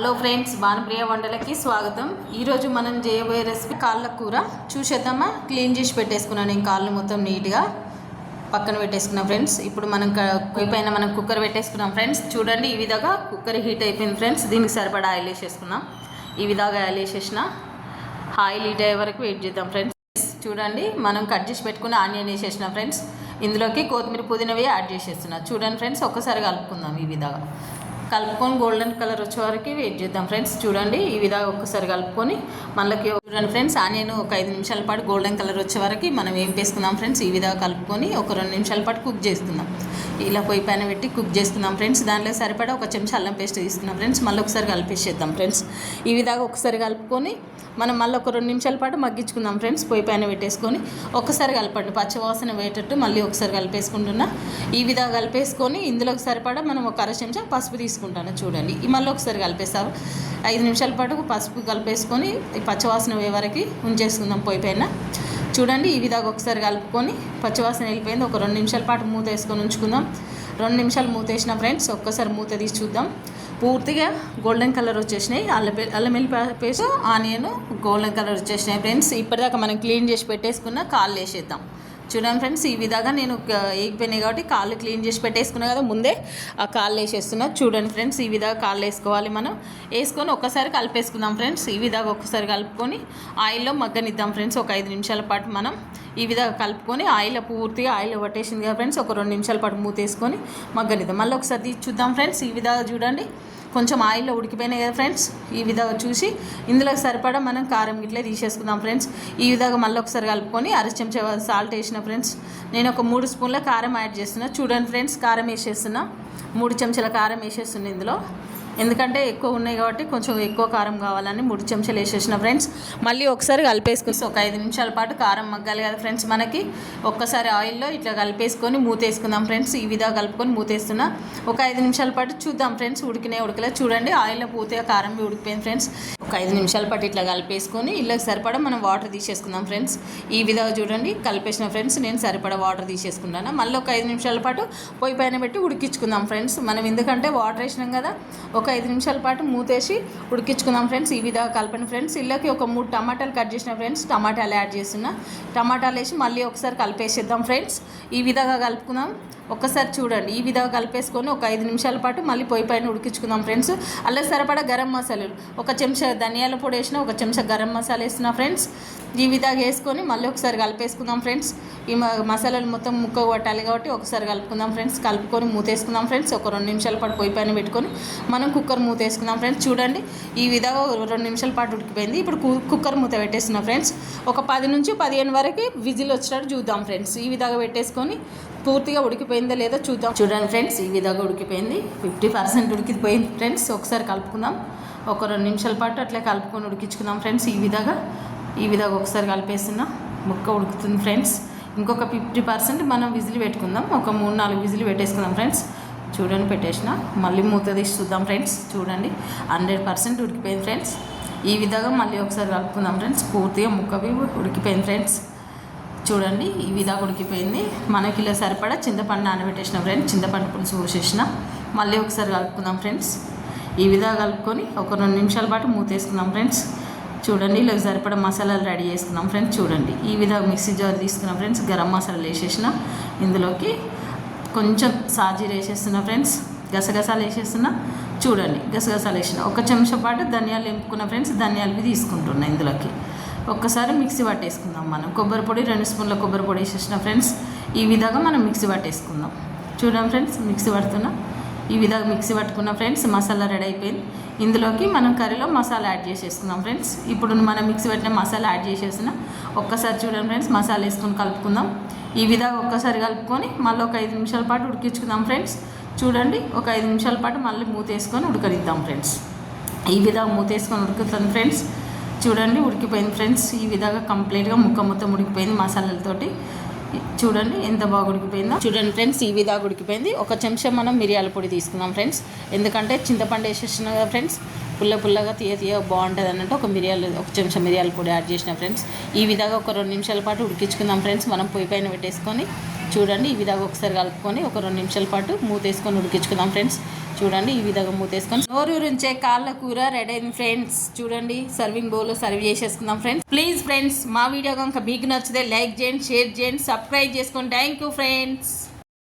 Hello friends Bhanupriya వంటలకి స్వాగతం. ఈరోజు మనం చేయబోయే రెసిపీ కాళ్ళ కూర. చూసేద్దామా? క్లీన్ చేసి పెట్టేసుకున్నాను నేను కాళ్ళు మొత్తం నీట్గా. పక్కన పెట్టేసుకున్నాం ఫ్రెండ్స్ ఇప్పుడు మనం పైన మనం కుక్కర్ పెట్టేసుకున్నాం ఫ్రెండ్స్ చూడండి ఈ విధంగా కుక్కర్ హీట్ అయిపోయింది ఫ్రెండ్స్ దీనికి సరిపడా ఆయిల్ వేసేసుకున్నాం ఈ విధంగా ఆయిల్ వేసేసిన ఆయిల్ హీట్ అయ్యే వరకు వెయిట్ చేద్దాం ఫ్రెండ్స్ చూడండి మనం కట్ చేసి పెట్టుకున్న ఆనియన్ వేసేసిన ఫ్రెండ్స్ ఇందులోకి కొత్తిమీర పుదీనవి యాడ్ చేసేస్తున్నా. చూడండి ఫ్రెండ్స్ ఒక్కసారి కలుపుకుందాం ఈ విధంగా. కలుపుకొని గోల్డెన్ కలర్ వచ్చే వరకు వెయిట్ చేద్దాం ఫ్రెండ్స్. చూడండి ఈ విధంగా ఒక్కసారి కలుపుకొని మళ్ళీ చూడండి ఫ్రెండ్స్ ఆనియన్ ఒక ఐదు నిమిషాల పాటు గోల్డెన్ కలర్ వచ్చే వరకు మనం ఏం చేసుకుందాం ఫ్రెండ్స్ ఈ విధంగా కలుపుకొని ఒక రెండు నిమిషాల పాటు కుక్ చేసుకుందాం ఇలా పొయ్యి పైన పెట్టి కుక్ చేస్తున్నాం. ఫ్రెండ్స్ దాంట్లో సరిపడా ఒక చెంచా అల్లం పేస్ట్ తీసుకున్నాం. ఫ్రెండ్స్ మళ్ళీ ఒకసారి కలిపేసేద్దాం. ఫ్రెండ్స్ ఈ విధంగా ఒకసారి కలుపుకొని మనం మళ్ళీ ఒక రెండు నిమిషాల పాటు మగ్గించుకుందాం. ఫ్రెండ్స్ పొయ్యి పైన పెట్టేసుకొని ఒకసారి కలపండి. పచ్చివాసన పోయేటట్టు మళ్ళీ ఒకసారి కలిపేసుకుంటున్నా. ఈ విధంగా కలిపేసుకొని ఇందులోకి సరిపడా మనం ఒక అర చెంచా పసుపు తీసుకుంటాను. చూడండి ఈ మళ్ళీ ఒకసారి కలిపేస్తాము ఐదు నిమిషాల పాటు పసుపు కలిపేసుకొని ఈ పచ్చివాసన పోయే వరకు ఉంచేసుకుందాం పొయ్యి పైన. చూడండి ఈ విధంగా ఒకసారి కలుపుకొని పచ్చివాసన వెళ్ళిపోయింది. ఒక రెండు నిమిషాల పాటు మూత వేసుకొని ఉంచుకుందాం. రెండు నిమిషాలు మూత వేసిన ఫ్రెండ్స్ ఒక్కసారి మూత తీసి చూద్దాం. పూర్తిగా గోల్డెన్ కలర్ వచ్చేసినాయి. అల్లం అల్లం వెల్లి పేస్ట్ ఆనియన్ గోల్డెన్ కలర్ వచ్చేసినాయి ఫ్రెండ్స్. ఇప్పటిదాకా మనం క్లీన్ చేసి పెట్టేసుకున్న కాళ్ళు వేసేద్దాం. చూడండి ఫ్రెండ్స్ ఈ విధంగా నేను ఎగిపోయినాయి కాబట్టి కాళ్ళు క్లీన్ చేసి పెట్టేసుకున్నా కదా ముందే ఆ కాళ్ళు వేసేస్తున్నా. చూడండి ఫ్రెండ్స్ ఈ విధంగా కాళ్ళు వేసుకోవాలి మనం. వేసుకొని ఒక్కసారి కలిపేసుకుందాం ఫ్రెండ్స్. ఈ విధంగా ఒక్కసారి కలుపుకొని ఆయిల్లో మగ్గనిద్దాం ఫ్రెండ్స్. ఒక ఐదు నిమిషాల పాటు మనం ఈ విధంగా కలుపుకొని ఆయిల్ పూర్తిగా ఆయిల్ పట్టేసింది కదా ఫ్రెండ్స్. ఒక రెండు నిమిషాల పాటు మూతేసుకొని మగ్గనిద్దాం. మళ్ళీ ఒకసారి తీసి చూద్దాం ఫ్రెండ్స్ ఈ విధంగా చూడండి. కొంచెం ఆయిల్లో ఉడికిపోయినాయి కదా ఫ్రెండ్స్ ఈ విధంగా చూసి ఇందులో సరిపడా మనం కారం ఇట్లే తీసేసుకుందాం ఫ్రెండ్స్. ఈ విధంగా మళ్ళీ ఒకసారి కలుపుకొని అర చెంచా సాల్ట్ వేసిన ఫ్రెండ్స్. నేను ఒక మూడు స్పూన్ల కారం యాడ్ చేస్తున్నా. చూడండి ఫ్రెండ్స్ కారం వేసేస్తున్నా. మూడు చెంచాల కారం వేసేస్తున్నా ఇందులో. ఎందుకంటే ఎక్కువ ఉన్నాయి కాబట్టి కొంచెం ఎక్కువ కారం కావాలని మూడు చెంచాలు వేసేసిన ఫ్రెండ్స్ మళ్ళీ ఒకసారి కలిపేసుకుని ఒక ఐదు నిమిషాల పాటు కారం మగ్గాలి కదా ఫ్రెండ్స్ మనకి ఒక్కసారి ఆయిల్లో ఇట్లా కలిపేసుకొని మూతేసుకుందాం ఫ్రెండ్స్ ఈ విధంగా కలుపుకొని మూతేస్తున్నా. ఒక ఐదు నిమిషాల పాటు చూద్దాం ఫ్రెండ్స్ ఉడికినే ఉడకలే. చూడండి ఆయిల్లో పూర్తిగా కారం ఉడికిపోయింది ఫ్రెండ్స్ ఒక ఐదు నిమిషాల పాటు ఇట్లా కలిపేసుకొని ఇళ్ళకి సరిపడా మనం వాటర్ తీసేసుకుందాం ఫ్రెండ్స్ ఈ విధంగా చూడండి కలిపేసిన ఫ్రెండ్స్ నేను సరిపడా వాటర్ తీసేసుకున్నాను. మళ్ళీ ఒక ఐదు నిమిషాల పాటు పొయ్యి పైన పెట్టి ఉడికించుకుందాం ఫ్రెండ్స్ మనం ఎందుకంటే వాటర్ వేసినాం కదా ఒక ఐదు నిమిషాల పాటు మూతేసి ఉడికించుకుందాం ఫ్రెండ్స్. ఈ విధంగా కలపండి ఫ్రెండ్స్. ఇళ్ళకి ఒక మూడు టమాటాలు కట్ చేసిన ఫ్రెండ్స్ టమాటాలు యాడ్ చేస్తున్నా. టమాటాలు వేసి మళ్ళీ ఒకసారి కలిపేసేద్దాం ఫ్రెండ్స్. ఈ విధంగా కలుపుకుందాం. ఒక్కసారి చూడండి. ఈ విధంగా కలిపేసుకొని ఒక ఐదు నిమిషాల పాటు మళ్ళీ పొయ్యి పైన ఉడికించుకుందాం ఫ్రెండ్స్. అలా సరిపడా గరం మసాలాలు. ఒక చెంచా ధనియాల పొడి వేసిన ఒక చెంచా గరం మసాలా వేసిన ఫ్రెండ్స్. ఈ వేసుకొని మళ్ళీ ఒకసారి కలిపేసుకుందాం ఫ్రెండ్స్. ఈ మ- మసాలాలు మొత్తం ముక్క కొట్టాలి కాబట్టి ఒకసారి కలుపుకుందాం ఫ్రెండ్స్. కలుపుకొని మూతేసుకుందాం ఫ్రెండ్స్. ఒక రెండు నిమిషాల పాటు పొయ్యి పైన పెట్టుకొని మనం కుక్కర్ మూత వేసుకుందాం ఫ్రెండ్స్. చూడండి ఈ విధంగా రెండు నిమిషాల పాటు ఉడికిపోయింది. ఇప్పుడు కు- కుక్కర్ మూత పెట్టేస్తున్నాం ఫ్రెండ్స్. ఒక పది నుంచి పదిహేను వరకు విజిల్ వచ్చినట్టు చూద్దాం ఫ్రెండ్స్. ఈ విధంగా పెట్టేసుకొని పూర్తిగా ఉడికిపోయిందో లేదో చూద్దాం. చూడండి ఫ్రెండ్స్ ఈ విధంగా ఉడికిపోయింది. ఫిఫ్టీ పర్సెంట్ ఉడికిపోయింది. ఫ్రెండ్స్ ఒకసారి కలుపుకుందాం. ఒక రెండు నిమిషాల పాటు అట్లే కలుపుకొని ఉడికించుకుందాం ఫ్రెండ్స్. ఈ విధంగా ఈ విధంగా ఒకసారి కలిపేస్తున్నా. ముక్క ఉడుకుతుంది ఫ్రెండ్స్. ఇంకొక ఫిఫ్టీ పర్సెంట్ మనం విజిల్ పెట్టుకుందాం. ఒక మూడు నాలుగు విజిల్ పెట్టేసుకుందాం ఫ్రెండ్స్. చూడండి పెట్టేసిన. మళ్ళీ మూత తీసి చూద్దాం ఫ్రెండ్స్. చూడండి. హండ్రెడ్ పర్సెంట్ ఉడికిపోయింది ఫ్రెండ్స్. ఈ విధంగా మళ్ళీ ఒకసారి కలుపుకుందాం ఫ్రెండ్స్. పూర్తిగా ముక్కవి ఉడికిపోయింది ఫ్రెండ్స్. చూడండి. ఈ విధంగా ఉడికిపోయింది. మనకి ఇలా సరిపడా చింతపండు నానబెట్టేసిన ఫ్రెండ్స్. చింతపండు పులుసు పోసేసిన. మళ్ళీ ఒకసారి కలుపుకుందాం ఫ్రెండ్స్. ఈ విధంగా కలుపుకొని ఒక రెండు నిమిషాల పాటు మూతేసుకుందాం ఫ్రెండ్స్. చూడండి ఇలా సరిపడా మసాలాలు రెడీ చేసుకున్నాం ఫ్రెండ్స్. చూడండి ఈ విధంగా మిక్సీ జార్ తీసుకున్నాం ఫ్రెండ్స్. గరం మసాలాలు వేసేసిన ఇందులోకి కొంచెం సాజీర వేసేస్తున్నా ఫ్రెండ్స్. గసగసాలు వేసేస్తున్నా చూడండి గసగసాలు వేసిన ఒక చెంచా పాటు ధనియాలు ఎంపుకున్న ఫ్రెండ్స్. ధనియాలు తీసుకుంటున్నా ఇందులోకి. ఒక్కసారి మిక్సీ పట్టేసుకుందాం మనం. కొబ్బరి పొడి రెండు స్పూన్ల కొబ్బరి పొడి వేసేసిన ఫ్రెండ్స్. ఈ విధంగా మనం మిక్సీ పట్టేసుకుందాం. చూడండి ఫ్రెండ్స్ మిక్సీ పడుతున్నా ఈ విధంగా మిక్సీ పట్టుకున్న ఫ్రెండ్స్ మసాలా రెడీ అయిపోయింది. ఇందులోకి మనం కర్రీలో మసాలా యాడ్ చేసేసుకుందాం ఫ్రెండ్స్. ఇప్పుడు మనం మిక్సీ పెట్టిన మసాలా యాడ్ చేసేసిన ఒక్కసారి చూడండి ఫ్రెండ్స్ మసాలా వేసుకొని కలుపుకుందాం. ఈ విధంగా ఒక్కసారి కలుపుకొని మళ్ళీ ఒక ఐదు నిమిషాల పాటు ఉడికించుకుందాం ఫ్రెండ్స్. చూడండి ఒక ఐదు నిమిషాల పాటు మళ్ళీ మూత వేసుకొని ఉడకనిద్దాం ఫ్రెండ్స్. ఈ విధంగా మూత వేసుకొని ఉడుకుతుంది ఫ్రెండ్స్. చూడండి ఉడికిపోయింది ఫ్రెండ్స్. ఈ విధంగా కంప్లీట్గా ముక్క మొత్తం ఉడికిపోయింది మసాలాలతోటి. చూడండి ఎంత బాగా ఉడికిపోయిందో. చూడండి ఫ్రెండ్స్ ఈ విధంగా ఉడికిపోయింది. ఒక చెంచా మనం మిరియాల పొడి తీసుకుందాం ఫ్రెండ్స్. ఎందుకంటే చింతపండు వేసేసిన కదా ఫ్రెండ్స్ పుల్ల పుల్లగా తీయ తీయ బాగుంటుంది అన్నట్టు ఒక మిరియాలు ఒక చెంచా మిరియాల పొడి యాడ్ చేసిన ఫ్రెండ్స్. ఈ విధంగా ఒక రెండు నిమిషాల పాటు ఉడికించుకుందాం ఫ్రెండ్స్. మనం పొయ్యి పైన పెట్టేసుకొని చూడండి ఈ విధంగా ఒకసారి కలుపుకొని ఒక రెండు నిమిషాల పాటు మూత వేసుకొని ఉడికించుకుందాం ఫ్రెండ్స్. చూడండి ఈ విధంగా మూతేసుకొని నోరూరించే కాళ్ళ కూర రెడీ అయింది ఫ్రెండ్స్. చూడండి సర్వింగ్ బౌల్లో సర్వ్ చేసేసుకుందాం ఫ్రెండ్స్. ప్లీజ్ ఫ్రెండ్స్ మా వీడియో కనుక మీకు నచ్చితే లైక్ చేయండి షేర్ చేయండి సబ్స్క్రైబ్ చేసుకోండి థ్యాంక్ యూ ఫ్రెండ్స్.